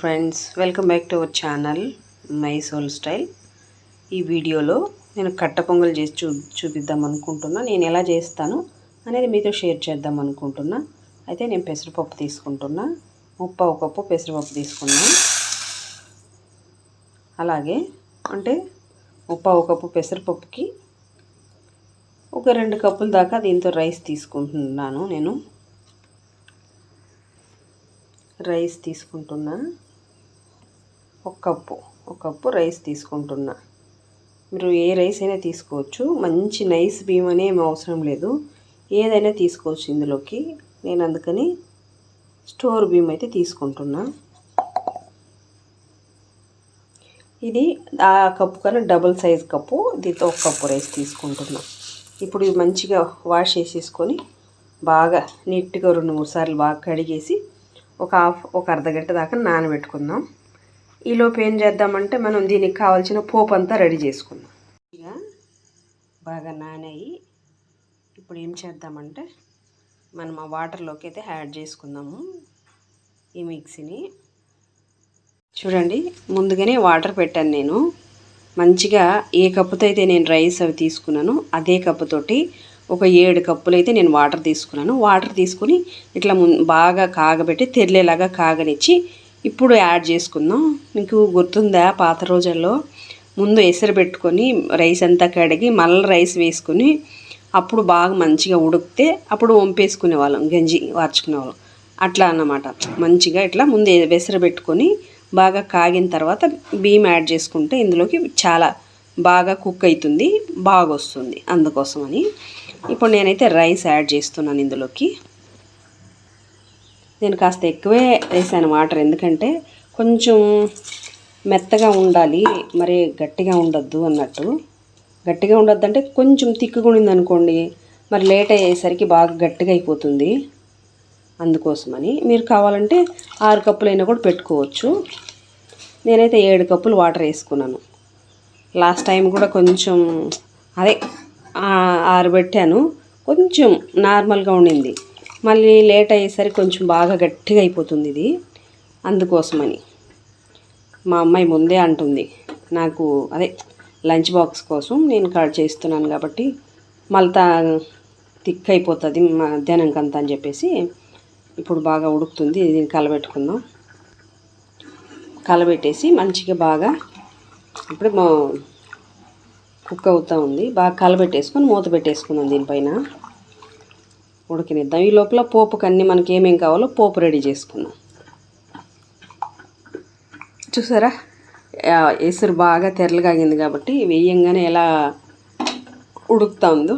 Friends welcome back to our channel my soul style ఈ వీడియోలో నేను కట్ట పొంగల్ చేసి చూ చూపిద్దాం అనుకుంటున్నా. నేను ఎలా చేస్తాను అనేది మీతో షేర్ చేద్దాం అనుకుంటున్నా. అయితే నేను పెసరపప్పు తీసుకుంటున్నా. ముప్పావు కప్పు పెసరపప్పు తీసుకున్నా. అలాగే అంటే ముప్పావు కప్పు పెసరపప్పుకి ఒక రెండు కప్పుల దాకా దీంతో రైస్ తీసుకుంటున్నాను నేను. రైస్ తీసుకుంటున్నా. ఒక కప్పు ఒక కప్పు రైస్ తీసుకుంటున్నా. మీరు ఏ రైస్ అయినా తీసుకోవచ్చు. మంచి నైస్ బియ్యం అనే అవసరం లేదు. ఏదైనా తీసుకోవచ్చు ఇందులోకి. నేను అందుకని స్టోర్ బియ్యం అయితే తీసుకుంటున్నా. ఇది ఆ కప్పు కన్నా డబుల్ సైజ్ కప్పు. దీంతో ఒక కప్పు రైస్ తీసుకుంటున్నా. ఇప్పుడు ఇది మంచిగా వాష్ చేసేసుకొని బాగా నీట్గా రెండు మూడు సార్లు బాగా కడిగేసి ఒక హాఫ్ ఒక అర్ధగంట దాకా నానబెట్టుకుందాం. ఈలోపు ఏం చేద్దామంటే మనం దీనికి కావాల్సిన పోపు అంతా రెడీ చేసుకుందాం. ఇక బాగా నానాయి. ఇప్పుడు ఏం చేద్దామంటే మనం ఆ వాటర్లోకి అయితే యాడ్ చేసుకుందాము ఈ మిక్సీని. చూడండి ముందుగానే వాటర్ పెట్టాను నేను. మంచిగా ఏ కప్పుతో అయితే నేను రైస్ అవి తీసుకున్నాను అదే కప్పుతోటి ఒక ఏడు కప్పులు అయితే నేను వాటర్ తీసుకున్నాను. వాటర్ తీసుకుని ఇట్లా బాగా కాగబెట్టి తెరిలేలాగా కాగనిచ్చి ఇప్పుడు యాడ్ చేసుకుందాం. మీకు గుర్తుందా పాత రోజుల్లో? ముందు ఎసరు పెట్టుకొని రైస్ అంతా కడిగి మళ్ళీ రైస్ వేసుకొని అప్పుడు బాగా మంచిగా ఉడికితే అప్పుడు వంపేసుకునే వాళ్ళం గంజి వార్చుకునే వాళ్ళం. అట్లా అన్నమాట. మంచిగా ఇట్లా ముందు వెసరు పెట్టుకొని బాగా కాగిన తర్వాత బియ్యం యాడ్ చేసుకుంటే ఇందులోకి చాలా బాగా కుక్ అవుతుంది బాగా వస్తుంది అందుకోసమని. ఇప్పుడు నేనైతే రైస్ యాడ్ చేస్తున్నాను ఇందులోకి. నేను కాస్త ఎక్కువే వేసాను వాటర్. ఎందుకంటే కొంచెం మెత్తగా ఉండాలి. మరి గట్టిగా ఉండొద్దు అన్నట్టు. గట్టిగా ఉండొద్దు అంటే కొంచెం తిక్కుగా అనుకోండి మరి లేట్ అయ్యేసరికి బాగా గట్టిగా అయిపోతుంది. అందుకోసమని మీరు కావాలంటే ఆరు కప్పులైనా కూడా పెట్టుకోవచ్చు. నేనైతే ఏడు కప్పులు వాటర్ వేసుకున్నాను. లాస్ట్ టైం కూడా కొంచెం అదే ఆరబెట్టాను. కొంచెం నార్మల్గా ఉండింది. మళ్ళీ లేట్ అయ్యేసరికి కొంచెం బాగా గట్టిగా అయిపోతుంది ఇది. అందుకోసమని. మా అమ్మాయి ముందే అంటుంది నాకు అదే లంచ్ బాక్స్ కోసం నేను కట్ చేస్తున్నాను కాబట్టి మళ్ళీ థిక్ అయిపోతుంది మధ్యాహ్నంకంత అని చెప్పేసి ఇప్పుడు బాగా ఉడుకుతుంది. దీన్ని కలబెట్టుకుందాం. కలబెట్టేసి మంచిగా బాగా ఇప్పుడు కుక్ అవుతూ ఉంది. బాగా కలబెట్టేసుకొని మూత పెట్టేసుకుందాం దీనిపైన. ఉడకనిద్దాం. ఈ లోపల పోపుకి అన్ని మనకి ఏమేమి కావాలో పోపు రెడీ చేసుకున్నాం. చూసారా? ఎసురు బాగా తెరలుగాగింది కాబట్టి వేయంగానే ఎలా ఉడుకుతా ఉందో.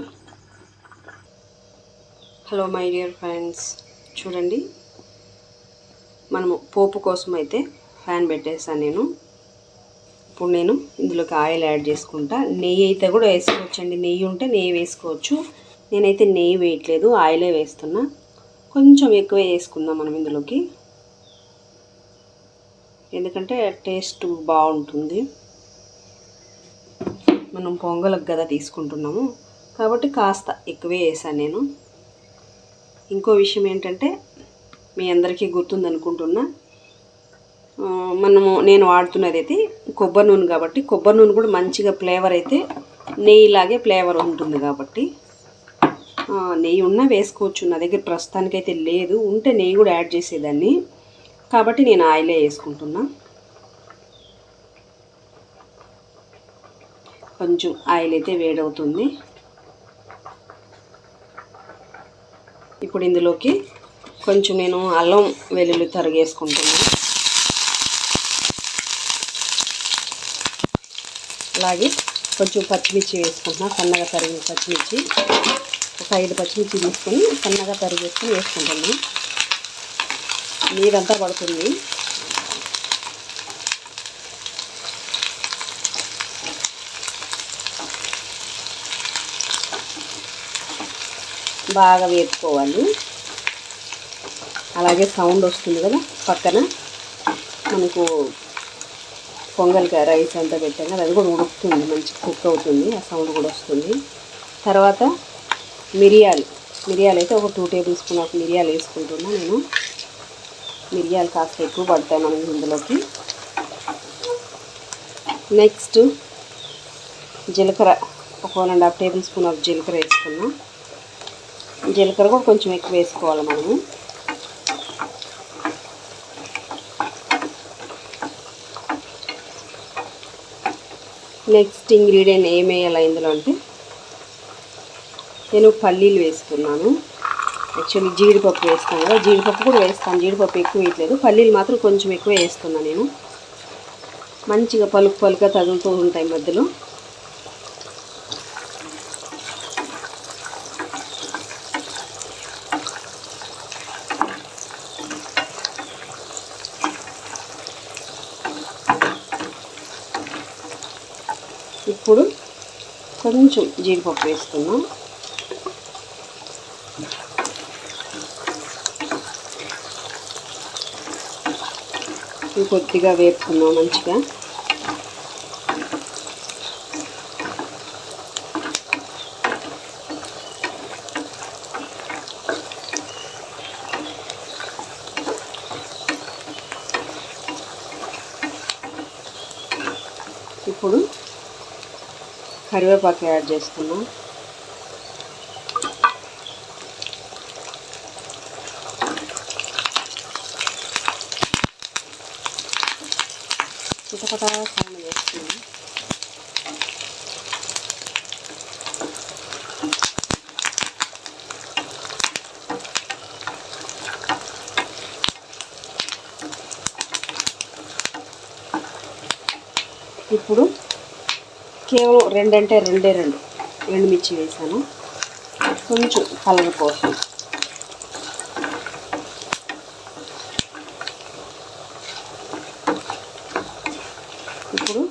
Hello my dear friends. చూడండి. మనము పోపు కోసం అయితే ఫ్యాన్ పెట్టేసాను నేను. ఇప్పుడు నేను ఇందులోకి ఆయిల్ యాడ్ చేసుకుంటా. నెయ్యి అయితే కూడా వేసుకోవచ్చండి. నెయ్యి ఉంటే నెయ్యి వేసుకోవచ్చు. నేనైతే నెయ్యి వేయట్లేదు ఆయిలే వేస్తున్నా. కొంచెం ఎక్కువ వేసుకుందాం మనం ఇందులోకి. ఎందుకంటే టేస్ట్ బాగుంటుంది. మనం పొంగలకు కదా తీసుకుంటున్నాము. కాబట్టి కాస్త ఎక్కువే వేసాను నేను. ఇంకో విషయం ఏంటంటే మీ అందరికీ గుర్తుందనుకుంటున్నా మనము నేను వాడుతున్నది అయితే కొబ్బరి నూనె కాబట్టి కొబ్బరి నూనె కూడా మంచిగా ఫ్లేవర్ అయితే నెయ్యిలాగే ఫ్లేవర్ ఉంటుంది కాబట్టి. నెయ్యి ఉన్నా వేసుకోవచ్చు. నా దగ్గర ప్రస్తుతానికైతే లేదు. ఉంటే నెయ్యి కూడా యాడ్ చేసేదాన్ని. కాబట్టి నేను ఆయిలే వేసుకుంటున్నా. కొంచెం ఆయిల్ అయితే వేడవుతుంది. ఇప్పుడు ఇందులోకి కొంచెం నేను అల్లం వెల్లుల్లి తరిగేసుకుంటున్నాను అలాగే కొంచెం పచ్చిమిర్చి వేసుకుంటున్నా. సన్నగా తరిగిన పచ్చిమిర్చి. ఒక ఐదు పచ్చిమిర్చి తీసుకొని సన్నగా తరిగేసుకొని వేసుకుంటాము నీరంతా పడుతుంది. బాగా వేపుకోవాలి. అలాగే సౌండ్ వస్తుంది కదా పక్కన. మనకు పొంగల్కి రైస్ అంతా పెట్టాం అది కూడా ఉడుకుతుంది మంచి కుక్ అవుతుంది ఆ సౌండ్ కూడా వస్తుంది. తర్వాత మిరియాలు. మిరియాలు అయితే ఒక టూ టేబుల్ స్పూన్ ఆఫ్ మిరియాలు వేసుకుంటున్నా నేను. మిరియాలు కాస్త ఎక్కువ పడతాయి మనం ఇందులోకి. నెక్స్ట్ జీలకర్ర ఒక one and half table spoon of జీలకర్ర వేసుకున్నాం. జీలకర్ర కూడా కొంచెం ఎక్కువ వేసుకోవాలి మనము. నెక్స్ట్ ఇంగ్రీడియంట్ ఏం వేయాలి ఇందులో అంటే నేను పల్లీలు వేసుకున్నాను యాక్చువల్లీ జీడిపప్పు వేస్తాను కదా జీడిపప్పు కూడా వేస్తాను. జీడిపప్పు ఎక్కువ వేయట్లేదు. పల్లీలు మాత్రం కొంచెం ఎక్కువ వేస్తున్నాను నేను. మంచిగా పలుకు పలుక తగులుతూ ఉంటాయి మధ్యలో. ఇప్పుడు కొంచెం జీడిపప్పు వేసుకున్నాం కొద్దిగా వేపుకున్నాం మంచిగా. ఇప్పుడు కరివేపాకు యాడ్ చేసుకున్నాం చిటపటా సౌండ్ వేస్తున్నాం ఇప్పుడు కేవలం రెండంటే రెండే రెండు. ఎండుమిర్చి వేసాను. కొంచెం కలర్ కోసం. ఇప్పుడు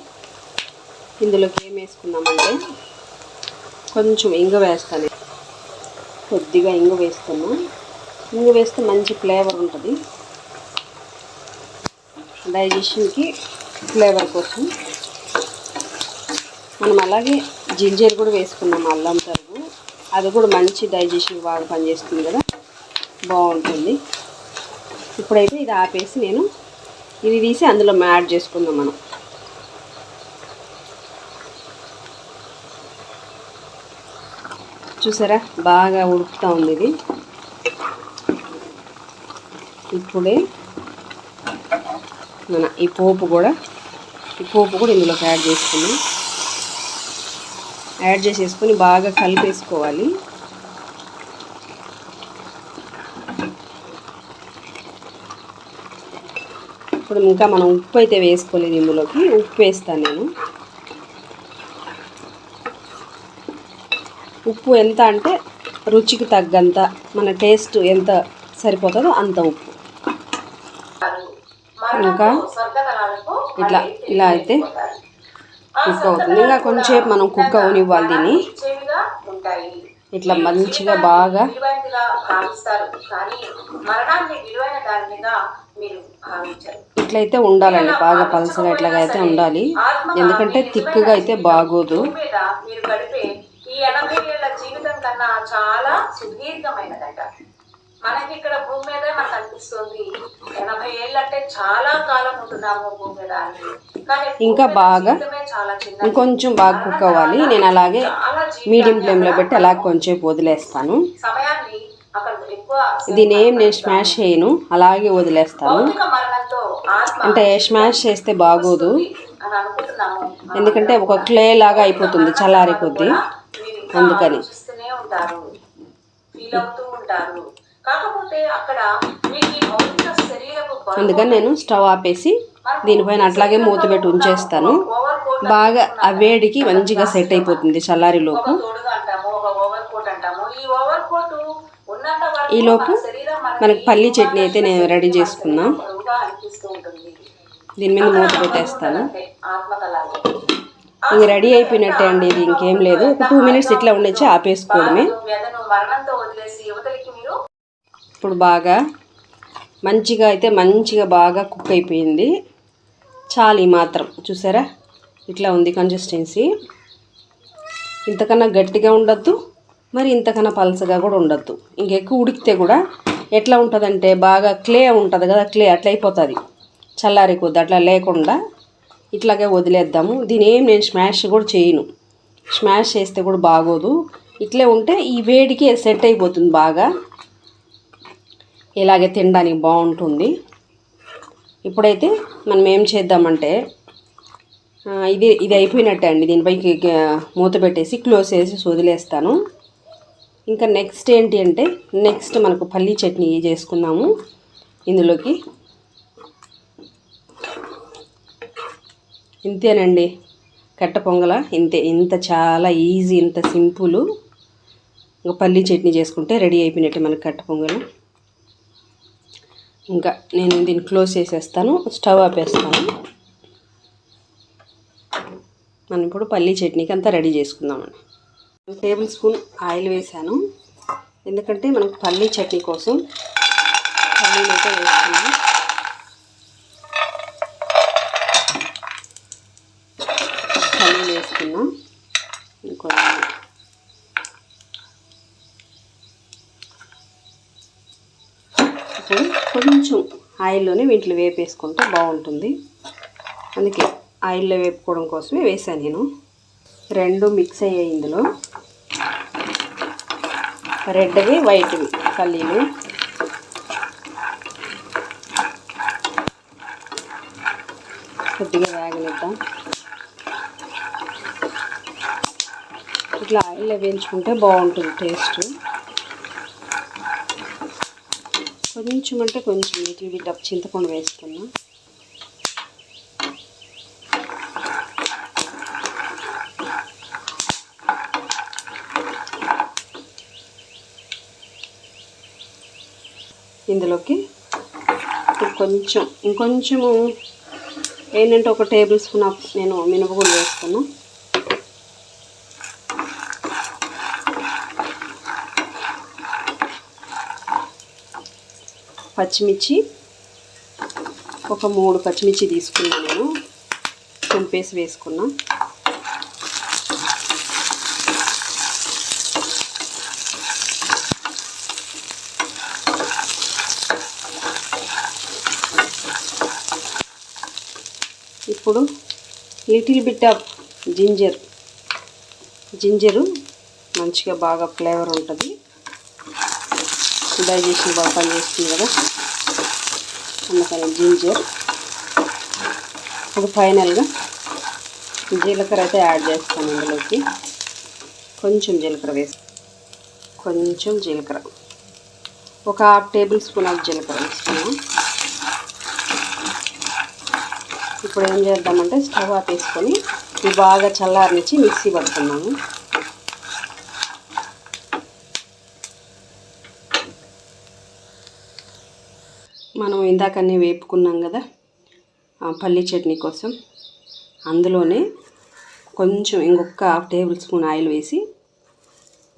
ఇందులోకి ఏం వేసుకున్నామంటే కొంచెం ఇంగ వేస్తాను. కొద్దిగా ఇంగు వేస్తున్నా ఇంగ వేస్తే మంచి ఫ్లేవర్ ఉంటుంది. డైజెషన్కి ఫ్లేవర్ కోసం మనం అలాగే జింజర్ కూడా వేసుకున్నాం అల్లం తరుగు. అది కూడా మంచి డైజెషన్ బాగా పనిచేస్తుంది కదా. బాగుంటుంది. ఇప్పుడైతే ఇది ఆపేసి నేను ఇది తీసి అందులో యాడ్ చేసుకుందాం మనం. చూసారా? బాగా ఉడుకుతూ ఉంది ఇది. ఇప్పుడే మన ఈ పోపు కూడా ఈ పోపు కూడా ఇందులోకి యాడ్ చేసుకున్నాం. యాడ్ చేసేసుకొని బాగా కలిపేసుకోవాలి. ఇప్పుడు ఇంకా మనం ఉప్పు అయితే వేసుకోలేదు ఇందులోకి. ఉప్పు వేస్తాను నేను. ఉప్పు ఎంత అంటే రుచికి తగ్గంత మన టేస్ట్ ఎంత సరిపోతుందో అంత ఉప్పు. ఇంకా ఇట్లా ఇలా అయితే కుక్ అవుతుంది ఇంకా కొంచెంసేపు మనం కుక్ అవనివ్వాలి దీన్ని. ఇట్లా మంచిగా బాగా ఇట్లయితే ఉండాలండి. బాగా పలసగా ఇట్లాగా అయితే ఉండాలి. ఎందుకంటే థిక్గా అయితే బాగోదు. ఈ ఎనభై ఏళ్ళ జీవితం కన్నా చాలా సుదీర్ఘమైనదట. మనకి ఇక్కడ మనకు అనిపిస్తుంది ఎనభై ఏళ్ళు అంటే చాలా కాలం ఉంటున్నాము భూమి మీద కానీ ఇంకా బాగా జీవితమే చాలా చిన్న ఇంకొంచెం బాగా కుక్ అవ్వాలి నేను అలాగే మీడియం ఫ్లేమ్లో పెట్టి అలా కొంచెం వదిలేస్తాను. సమయాన్ని దీని ఏం నేను స్మాష్ చేయను. అలాగే వదిలేస్తాను. అంటే స్మాష్ చేస్తే బాగోదు. ఎందుకంటే ఒక క్లే లాగా అయిపోతుంది చల్లారి కొద్దీ. అందుకని. ఆలోచిస్తూనే ఉంటారు. ఫీల్ అవుతూ ఉంటారు. కాకపోతే అక్కడ మీకు ఈ భౌతిక శరీరపు బరువు అందుకని నేను స్టవ్ ఆపేసి దీనిపైన అట్లాగే మూత పెట్టి ఉంచేస్తాను. బాగా ఆ వేడికి మంచిగా సెట్ అయిపోతుంది చల్లారిలోపు. ఈలోపు మనకి పల్లి చట్నీ అయితే నేను రెడీ చేసుకున్నాం. దీని మీద మూత పెట్టేస్తాను. ఇది రెడీ అయిపోయినట్టే అండి ఇది ఇంకేం లేదు. ఒక టూ మినిట్స్ ఇట్లా ఉండొచ్చి ఆపేసుకోవడమే. ఇప్పుడు బాగా మంచిగా అయితే మంచిగా బాగా కుక్ అయిపోయింది. చాలు మాత్రం. చూసారా? ఇట్లా ఉంది కన్సిస్టెన్సీ ఇంతకన్నా గట్టిగా ఉండొద్దు మరి ఇంతకన్నా పలసగా కూడా ఉండొద్దు. ఇంకెక్కువ ఉడికితే కూడా ఎట్లా ఉంటుందంటే బాగా క్లే ఉంటుంది కదా క్లే అట్లా అయిపోతుంది. చల్లారి కొద్ది అట్లా లేకుండా ఇట్లాగే వదిలేద్దాము. దీని ఏం నేను స్మాష్ కూడా చేయను. స్మాష్ చేస్తే కూడా బాగోదు. ఇట్లే ఉంటే ఈ వేడికి సెట్ అయిపోతుంది బాగా. ఇలాగే తినడానికి బాగుంటుంది. ఇప్పుడైతే మనం ఏం చేద్దామంటే ఇది ఇది అయిపోయినట్టే అండి. దీనిపైకి మూత పెట్టేసి క్లోజ్ చేసి వదిలేస్తాను. ఇంకా నెక్స్ట్ ఏంటి అంటే నెక్స్ట్ మనకు పల్లీ చట్నీ చేసుకుందాము. ఇందులోకి ఇంతేనండి. కట్ట పొంగల ఇంతే ఇంత చాలా ఈజీ ఇంత సింపుల్. ఇంకా పల్లీ చట్నీ చేసుకుంటే రెడీ అయిపోయినట్టే మనకి కట్ట పొంగలు. ఇంకా నేను దీన్ని క్లోజ్ చేసేస్తాను స్టవ్ ఆపేస్తాను. మనం ఇప్పుడు పల్లీ చట్నీకి అంతా రెడీ చేసుకుందామండి టేబుల్ స్పూన్ ఆయిల్ వేసాను. ఎందుకంటే మనకు పల్లీ చట్నీ కోసం పల్లీలు అయితే వేసుకున్నాం పల్లీలు వేసుకున్నాం ఇంకొన్ని ఇప్పుడు కొంచెం ఆయిల్లోనే వీటిని వేపేసుకుంటే బాగుంటుంది. అందుకే ఆయిల్లో వేపుకోవడం కోసమే వేసాను నేను. రెండు మిక్స్ అయ్యాయి ఇందులో. రెడ్వి వైట్వి పల్లీలు. కొద్దిగా వేగనిద్దాం. ఇట్లా ఆయిల్లో వేయించుకుంటే బాగుంటుంది టేస్ట్. కొంచెం అంటే కొంచెం లిటిల్ బిట్ ఆఫ్ చింతపండు వేసుకున్నా. ఇందులోకి కొంచెం ఇంకొంచెము ఏంటంటే ఒక టేబుల్ స్పూన్ ఆఫ్ నేను మినపగుళ్ళు వేసుకున్నాను పచ్చిమిర్చి ఒక మూడు పచ్చిమిర్చి తీసుకున్నాను నేను. తుంపేసి వేసుకున్నా. ఇప్పుడు little bit of ginger. Ginger మంచిగా బాగా ఫ్లేవర్ ఉంటుంది. డైజెషన్ బాగా పనిచేస్తుంది కదా అందుకని జింజర్ ఇప్పుడు ఫైనల్గా జీలకర్ర అయితే యాడ్ చేస్తాను ఇందులోకి కొంచెం జీలకర్ర వేసి కొంచెం జీలకర్ర ఒక హాఫ్ టేబుల్ స్పూన్ ఆఫ్ జీలకర్ర వేసుకున్నాం ఇప్పుడు ఏం చేద్దామంటే స్టవ్ ఆపేసుకొని ఇవి బాగా చల్లారనిచ్చి మిక్సీ పడుతున్నాము మనం ఇందాకనే వేపుకున్నాం కదా ఆ పల్లీ చట్నీ కోసం. అందులోనే కొంచెం ఇంకొక హాఫ్ టేబుల్ స్పూన్ ఆయిల్ వేసి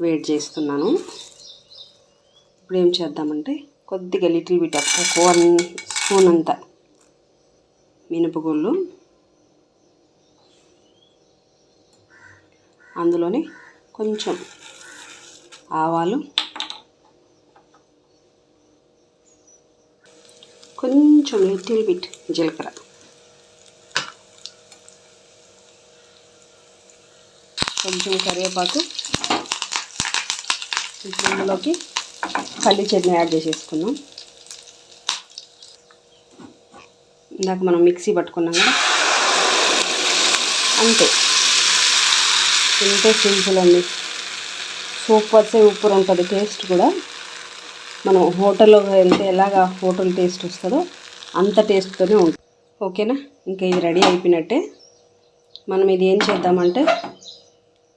వేడి చేస్తున్నాను. ఇప్పుడు ఏం చేద్దామంటే కొద్దిగా లిటిల్ బిట్ ఒక వన్ స్పూన్ అంతా మినపగుళ్ళు. అందులోనే కొంచెం ఆవాలు కొంచెం లిటిల్ బిట్ జీలకర్ర. కొంచెం కరివేపాకు. ఇప్పుడు ఇందులోకి పల్లి చట్నీ యాడ్ చేసేసుకున్నాం ఇందాక మనం మిక్సీ పట్టుకున్నాం కదా. అంతే. ఎంతో సింపుల్ అండి. సూపర్ సే ఉప్పర్ ఉంటుంది టేస్ట్ కూడా. మనం హోటల్లో వెళ్తే ఎలాగా హోటల్ టేస్ట్ వస్తుందో అంత టేస్ట్తోనే ఉంటుంది. ఓకేనా? ఇంకా ఇది రెడీ అయిపోయినట్టే. మనం ఇది ఏం చేద్దామంటే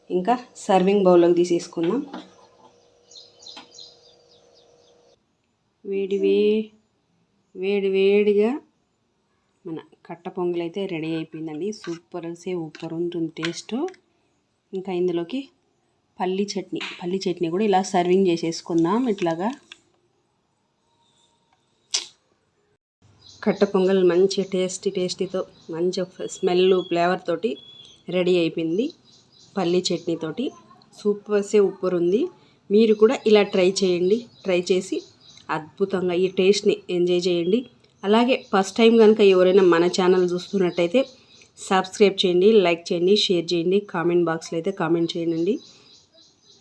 ఇంకా సర్వింగ్ బౌల్లోకి తీసేసుకుందాం. వేడి వే వేడి వేడిగా మన కట్ట పొంగల్ అయితే రెడీ అయిపోయిందండి. సూపర్ సే సూపర్ ఉంటుంది టేస్ట్. ఇంకా ఇందులోకి పల్లి చట్నీ పల్లి చట్నీ కూడా ఇలా సర్వింగ్ చేసేసుకుందాం ఇట్లాగా. కట్ట పొంగల్ మంచి టేస్టీ టేస్టీతో మంచి స్మెల్ ఫ్లేవర్ తోటి రెడీ అయిపోయింది పల్లి చట్నీతోటి సూపర్సే సూపర్ ఉప్పర్ ఉంది. మీరు కూడా ఇలా ట్రై చేయండి. ట్రై చేసి అద్భుతంగా ఈ టేస్ట్ని ఎంజాయ్ చేయండి. అలాగే ఫస్ట్ టైం కనుక ఎవరైనా మన ఛానల్ చూస్తున్నట్టయితే సబ్స్క్రైబ్ చేయండి లైక్ చేయండి షేర్ చేయండి కామెంట్ బాక్స్లో అయితే కామెంట్ చేయండి.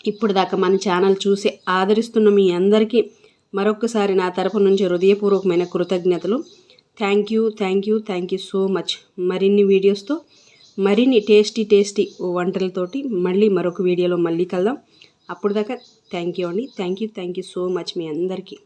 ఇప్పుడు దాకా మన ఛానల్ చూసి ఆదరిస్తున్న మీ అందరికీ మరొకసారి నా తరపు నుంచి హృదయపూర్వకమైన కృతజ్ఞతలు. Thank you thank you thank you so much. మరిన్ని వీడియోస్తో మరిన్ని టేస్టీ టేస్టీ వంటలతోటి మళ్ళీ మరొక వీడియోలో మళ్ళీ కలదాం అప్పుడు దాకా థ్యాంక్ యూ అండి. Thank you thank you so much మీ అందరికీ.